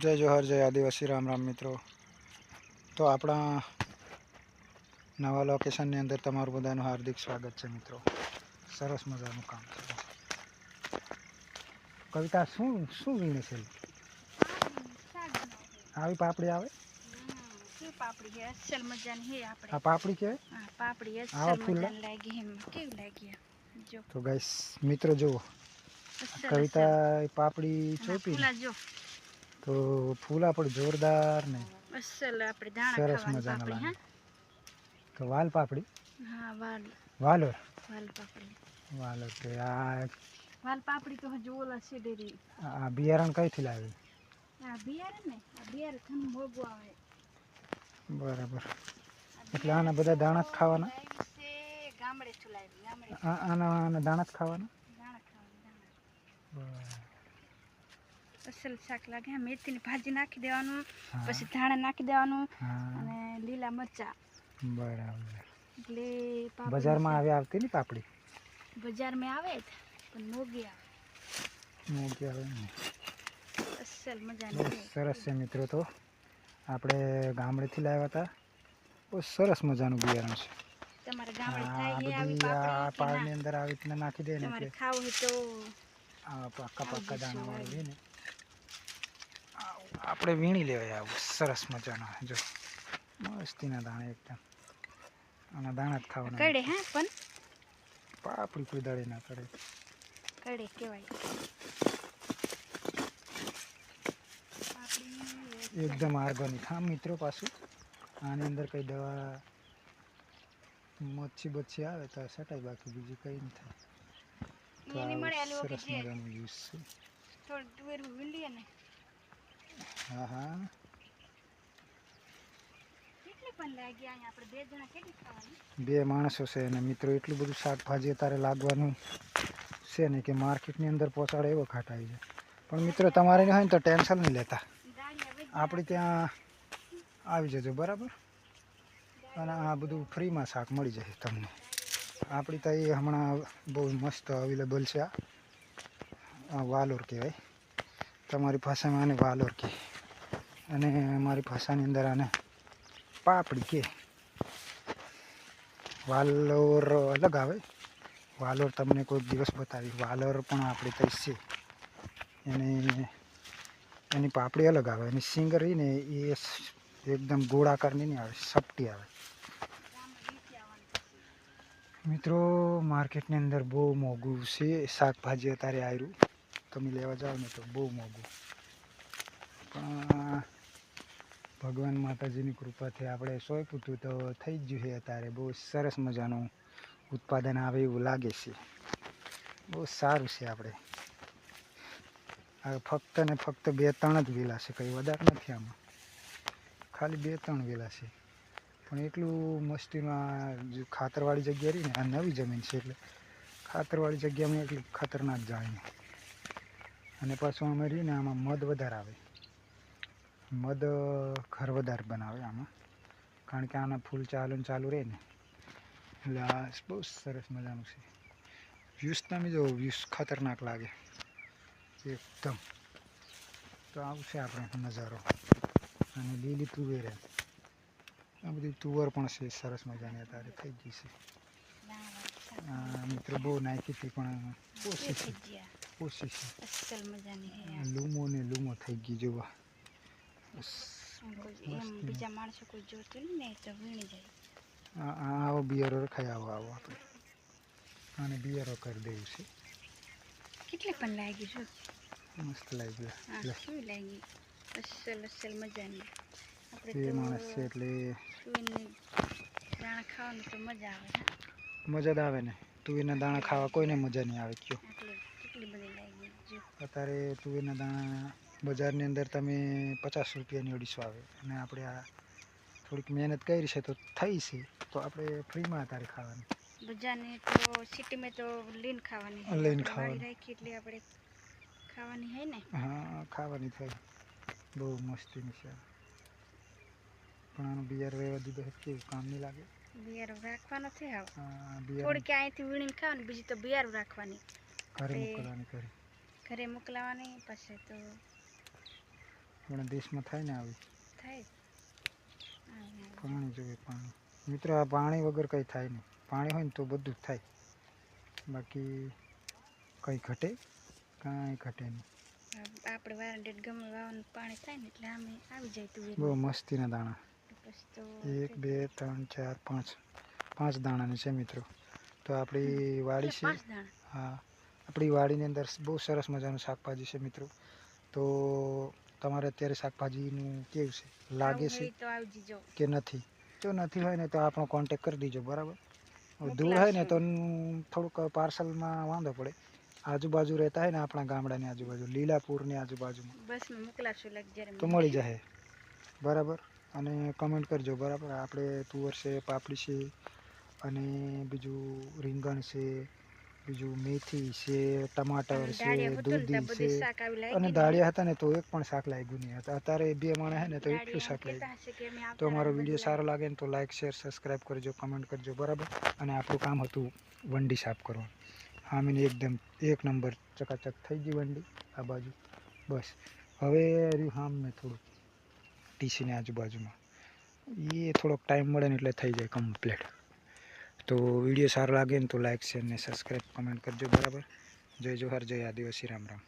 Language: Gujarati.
જય જોહર જય આદિવાસી રામ રામ મિત્રો. તો આપણા નવા લોકેશનની અંદર તમારું બધાનું હાર્દિક સ્વાગત છે મિત્રો. સરસ મજાનું કામ છે. કવિતા શું શું વીણે છે? આવી પાપડી આવે? કેવી પાપડી છે અસલ મજાની હે આપણે આ પાપડી કહેવાય હા? પાપડી આવા અસલ ફૂલ મજાની લાગી એમ કેવી લાગી જો. તો ગાઈસ મિત્રો જુઓ. અસલ કવિતા એ પાપડી અસલ. ચોપી ફૂલા જો. તો ફૂલા પણ જોરદાર ને સરસ મજાના લાગે. તો વાલ પાપડી? વાલોર? વાલોર કે આ વાલ પાપડી તો હજુ ઓલા છે ડેરી. આ બિયારણ કઈથી લાવી? આ બિયારણ ને? આ બિયારણ ઘણું મોંઘું આવે. બરાબર. એટલે આના બધા દાણા જ ખાવાના? ગામડે થી લાવી ગામડે આના આના દાણા જ ખાવાના? દાણા ખાવાના દાણા. અસલ શાક લાગે. મેથીની ભાજી નાખી દેવાનું પછી ધાણા નાખી દેવાનું અને લીલા મરચા. બરાબર. એટલે બજારમાં આવે આવતી ને પાપડી? બજારમાં આવે જ પણ મોગી આવે. મોગી આવે ને અસલ મજા સરસ છે મિત્રો તો. આપણે ગામડેથી લાવ્યા હતા. બહુ સરસ મજાનું બિયારણ છે. ના? અંદર આવી નાખી દે ને પાકા પાકા દાણા વાળી. ને. આપણે વીણી લેવાય આવું. સરસ મજાના. જો મસ્તીના દાણા એકદમ. આના દાણા જ ખાવાના કડે હા પણ? પાપડી કોઈ દાડે ના કડે. કડે કહેવાય. એકદમ આર્ગોનિક. હા મિત્રો પાછું. આની અંદર કઈ દવા મચ્છી બચ્છી આવે તો સટાઈ બાકી બીજું કઈ નહીં થાય. સરસ મજાનું યુઝ છે. થોડું વીંડીએ ને. હા હા. બે માણસો છે અને મિત્રો એટલું બધું શાકભાજી અત્યારે લાગવાનું છે ને કે માર્કેટની અંદર પહોંચાડે એવો ખાટ આવી જાય. પણ મિત્રો તમારે નહીં હોય ને તો ટેન્શન નહીં લેતા. આપણે ત્યાં આવી જજો બરાબર? અને આ બધું ફ્રીમાં શાક મળી જશે તમને. આપણી તો એ હમણાં બહુ મસ્ત અવેલેબલ છે આ વાલોર કહેવાય. તમારી ભાષામાં આને વાલોર કહે. અને અમારી ભાષાની અંદર આને પાપડી કહે. વાલોર અલગ આવે. વાલોર તમને કોઈક દિવસ બતાવી. વાલોર પણ આપણી તઈ છે. એને એની પાપડી અલગ આવે. એની સિંગ રહી ને એ એકદમ ગોળાકારની નહીં આવે, સપટી આવે. મિત્રો, માર્કેટની અંદર બહુ મોંઘું છે. શાકભાજી અત્યારે આવ્યું તમે લેવા જાઓ ને તો બહુ મોંઘું. પણ ભગવાન માતાજીની કૃપાથી આપણે સોય પૂછ્યું તો થઈ જ ગયું છે અત્યારે. બહુ સરસ મજાનું ઉત્પાદન આવે એવું લાગે છે. બહુ સારું છે આપણે. આ ફક્ત ને ફક્ત બે ત્રણ જ વેલા છે, કંઈ વધારે નથી આમાં. ખાલી બે ત્રણ વેલા છે. પણ એટલું મસ્તીમાં ખાતરવાળી જગ્યા રહી ને, આ નવી જમીન છે એટલે ખાતરવાળી જગ્યામાં એટલી ખતરનાક જાય અને પાછું અમે રહીને આમાં મધ વધારે આવે. મધ ઘર વધારે બનાવે આમાં. કારણ કે આના ફૂલ ચાલુ ને ચાલુ રહે ને. એટલે આ બહુ સરસ મજાનું છે. વ્યૂઝ તમે જો વ્યૂઝ ખતરનાક લાગે. એકદમ. તો આવું છે આપણે નજારો. અને લીલી તુવેર. આ બધી તુવર પણ છે સરસ મજાની અત્યારે થઈ ગઈ છે. મિત્રો બહુ નાખી હતી પણ ઓછી ગયા ઓછી છે અસલ મજાની લૂમો ને લૂમો થઈ ગઈ જોવા એમ બીજા માણસો કોઈ જોતું ને તો વીણી જાય. આવો બિયરો રખાય આવો આવો આપણે આને બિયારો કરી દેવું છે. કેટલે પણ લાગી શું મસ્ત લાગ્યું શું લાગી? અસલ અસલ મજાની. આપણે માણસ છે એટલે દાણા ખાવાનું તો મજા આવે મજા જ આવે ને. તુવેરના દાણા ખાવા કોઈને મજા નહીં આવે કયો એટલે કેટલી બધી લાગી જો અત્યારે તુવેરના દાણા બજારની અંદર તમે પચાસ રૂપિયાની અઢીસો આવે. અને આપણે આ થોડીક મહેનત કરી છે તો થઈ છે. તો આપણે ફ્રીમાં અત્યારે ખાવાની. બજારની તો સિટીમાં તો લીન ખાવાની હે. લીન ખાવાની. રાખી એટલે આપણે ખાવાની હે ને? હા ખાવાની થાય. બહુ મસ્તીની છે. પણ આનું બિયાર રહેવા દીધો છે કેવું કામ નહીં લાગે. બિયાર રાખવાનો છે આ બિયાર થોડીક અહીંથી વીણીને ખાવાની બીજી તો બિયાર રાખવાની. ઘરે મોકલવાની કરી ઘરે મોકલાવાની પછી તો આપણા દેશમાં થાય ને આવી. થાય. પાણી જોઈએ પાણી. મિત્રો આ પાણી વગર કંઈ થાય નહીં. પાણી હોય ને તો બધું જ થાય. બાકી કંઈ ઘટે? કાંઈ ઘટે નહીં. આપણે વારંડેટ ગમે વાવાનું પાણી થાય ને એટલે આમે આવી જાય તું બહુ મસ્તીના દાણા. એક બે ત્રણ ચાર પાંચ. પાંચ દાણાની છે મિત્રો. તો આપણી વાડી છે. હા. આપણી વાડીની અંદર બહુ સરસ મજાનું શાકભાજી છે મિત્રો. તો તમારે અત્યારે શાકભાજીનું કેવું છે? લાગે છે કે નથી? જો નથી હોય ને તો આપણો કોન્ટેક કરી દીજો બરાબર? દૂર હોય ને તો થોડુંક પાર્સલમાં વાંધો પડે. આજુબાજુ રહેતા હોય ને આપણા ગામડાની આજુબાજુ લીલાપુરની આજુબાજુમાં. તો મળી જશે બરાબર? અને કમેન્ટ કરજો બરાબર? આપણે તુવર છે પાપડી છે અને બીજું રીંગણ છે બીજું મેથી છે ટમાટર છે દૂધી છે અને દાળિયા હતા ને તો એક પણ શાક લાગ્યું નહીં હતા. અત્યારે બે માણસ હે ને તો એટલું શાક લાગ્યું. તો અમારો વીડિયો સારો લાગે ને તો લાઇક શેર સબસ્ક્રાઈબ કરજો કમેન્ટ કરજો બરાબર? અને આપણું કામ હતું વંડી સાફ કરવાનું. હામીને એકદમ એક નંબર ચકાચક થઈ ગઈ વંડી આ બાજુ. બસ. હવે રહ્યું હામ મેં થોડું ટીસીની આજુબાજુમાં. એ થોડોક ટાઈમ મળે ને એટલે થઈ જાય કમ્પ્લીટ તો વીડિયો સારો લાગે ને તો લાઇક શેર ને સબસ્ક્રાઈબ કમેન્ટ કરજો બરાબર. જય જોહાર, જય આદિવાસી, રામ રામ.